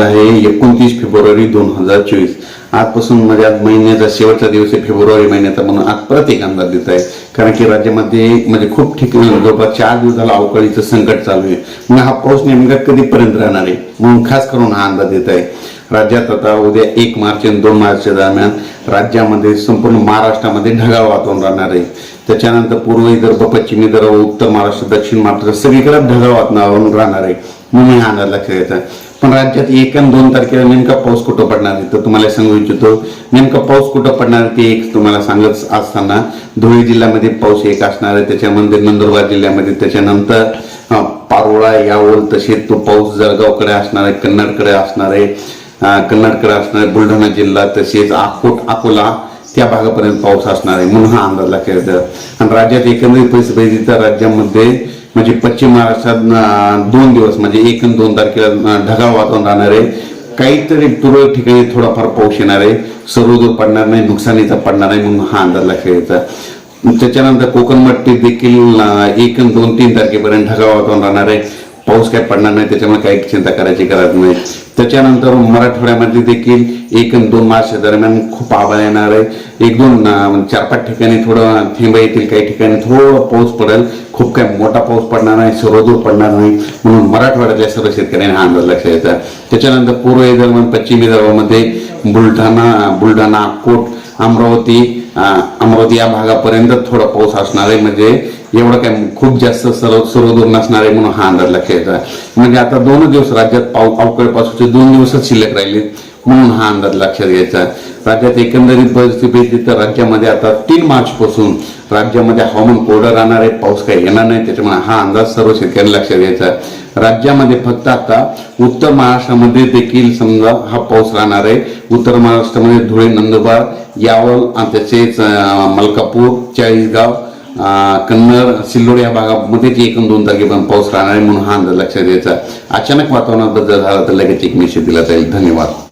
आहे एकोणतीस फेब्रुवारी दोन हजार चोवीस. आजपासून म्हणजे महिन्याचा शेवटचा दिवस आहे फेब्रुवारी महिन्याचा म्हणून आज परत एक अंदाज देत आहे. कारण की राज्यामध्ये म्हणजे खूप ठिकाणी जवळपास चार दिवसाला अवकाळीचं संकट चालू आहे. मग हा पाऊस नेमका कधीपर्यंत राहणार आहे? म्हणून खास करून हा अंदाज देत आहे. राज्यात आता उद्या एक मार्च आणि दोन मार्चच्या दरम्यान राज्यामध्ये संपूर्ण महाराष्ट्रामध्ये ढगाळ वातावरण राहणार आहे. त्याच्यानंतर पूर्व विदर्भ पश्चिम विदर्भ उत्तर महाराष्ट्र दक्षिण महाराष्ट्र सगळीकडे ढगाळ वातावरण राहणार आहे. म्हणून हा अंदाज लक्षात घ्यायचा पण राज्यात एक आणि दोन तारखेला नेमका पाऊस कुठं पडणार आहे? तर तुम्हाला सांगू इच्छितो नेमका पाऊस कुठं पडणार ते एक तुम्हाला सांगत असताना धुळे जिल्ह्यामध्ये पाऊस एक असणार आहे. त्याच्यामध्ये नंदुरबार जिल्ह्यामध्ये त्याच्यानंतर पारोळा यावल तसे तो पाऊस जळगावकडे असणार आहे कन्नडकडे असणार आहे. कन्नडकडे असणार आहे बुलढाणा जिल्हा तसेच अकोट अकोला त्या भागापर्यंत पाऊस असणार आहे म्हणून हा अंदाज लक्षात येतं आणि राज्यात एकंदरीत परिस्थिती तर राज्यामध्ये म्हणजे पश्चिम महाराष्ट्रात दोन दिवस म्हणजे एक आणि दोन तारखेला ढगाळ वातावरण राहणार आहे. काहीतरी तुरळक ठिकाणी थोडाफार पाऊस येणार आहे. सर्वदूर पडणार नाही नुकसानीचा पडणार नाही म्हणून हा अंदाज लक्षात घ्यायचा त्याच्यानंतर कोकण मट्टी देखील एक आणि दोन तीन तारखेपर्यंत ढगाळ वातावरण राहणार आहे. पाऊस काय पडणार नाही त्याच्यामुळे काही चिंता करायची गरज नाही. त्याच्यानंतर मराठवाड्यामध्ये देखील एक आणि दोन मार्च दरम्यान खूप आभाळ येणार आहे. एक दोन म्हणजे चार पाच ठिकाणी थोडं थेंब येतील काही ठिकाणी थोडं पाऊस पडेल. खूप काही मोठा पाऊस पडणार नाही सर्वदूर पडणार नाही. म्हणून मराठवाड्यातल्या सर्व शेतकऱ्यांना हा अंदाज लक्षात येतात त्याच्यानंतर पूर्व विदर्भ पश्चिम विदर्भामध्ये बुलढाणा बुलढाणा कोट अमरावती अमरावती या भागापर्यंत थोडा पाऊस असणार आहे म्हणजे एवढं काय खूप जास्त सर्व सर्वदूर नसणार आहे म्हणून हा अंदाज लक्षात म्हणजे आता दोन दिवस राज्यात पाऊ अवकाळी पावसाचे दोन दिवसच शिल्लक राहिले म्हणून हा अंदाज लक्षात घ्यायचा राज्यात एकंदरीत परिस्थिती तर राज्यामध्ये आता तीन मार्च पासून राज्यामध्ये हवामान कोरडं राहणार आहे पाऊस काही येणार नाही त्याच्यामुळे हा अंदाज सर्व शेतकऱ्यांना लक्षात घ्यायचा राज्यामध्ये फक्त आता उत्तर महाराष्ट्रामध्ये देखील समजा हा पाऊस राहणार आहे. उत्तर महाराष्ट्रामध्ये धुळे नंदुरबार यावल आणि तसेच मलकापूर चाळीसगाव अं, कन्नड सिल्लोड या भागामध्येच एक दोन तारखेपर्यंत पाऊस राहणार आहे म्हणून हा अंदाज लक्षात घ्यायचा. अचानक वातावरणात बदल झाला तर लगेच एक मेसेज दिला जाईल. धन्यवाद.